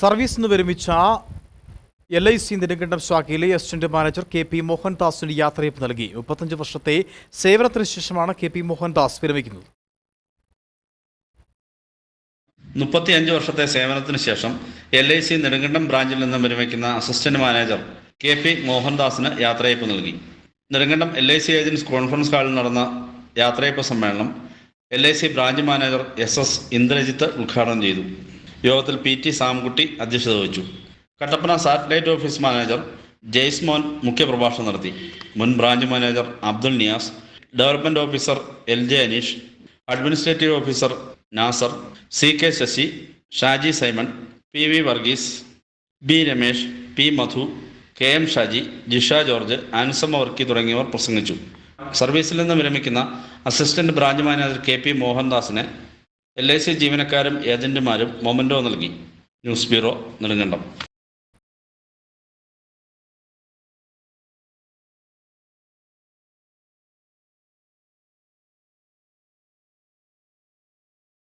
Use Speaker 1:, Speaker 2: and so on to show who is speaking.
Speaker 1: സർവീസിൽ നിന്ന് വിരമിച്ച എൽ ഐ സി നെടുങ്കണ്ടം ശാഖയിലെ അസിസ്റ്റന്റ് മാനേജർ കെ പി മോഹൻദാസിന് യാത്രയപ്പ് നൽകി. മുപ്പത്തഞ്ച് വർഷത്തെ സേവനത്തിന് ശേഷമാണ് കെ പി മോഹൻദാസ് വിരമിക്കുന്നത്.
Speaker 2: മുപ്പത്തിയഞ്ച് വർഷത്തെ സേവനത്തിന് ശേഷം എൽ ഐ സി നെടുങ്കണ്ടം ബ്രാഞ്ചിൽ നിന്നും വിരമിക്കുന്ന അസിസ്റ്റന്റ് മാനേജർ കെ പി മോഹൻദാസിന് യാത്രയപ്പ് നൽകി. Nedumkandam L I C agents conference ഹാളിൽ നടന്ന യാത്രയപ്പ് സമ്മേളനം L I C branch manager S S Indrajith ഉദ്ഘാടനം ചെയ്തു. യോഗത്തിൽ പി ടി സാംകുട്ടി അധ്യക്ഷത വഹിച്ചു. Kattappana satellite office manager Jaismon മുഖ്യപ്രഭാഷണം നടത്തി. മുൻ branch manager Abdul Niyas development officer L J Aneesh administrative officer Nasar C K Sasi Shaji Simon P V Varghese B Ramesh P Madhu K M Shaji Jisha George Ansamma Varkey തുടങ്ങിയവർ പ്രസംഗിച്ചു. സർവീസിൽ നിന്ന് വിരമിക്കുന്ന assistant branch manager K P മോഹൻദാസിന് L I C ജീവനക്കാരും ഏജന്റുമാരും memento നൽകി. News bureau Nedumkandam.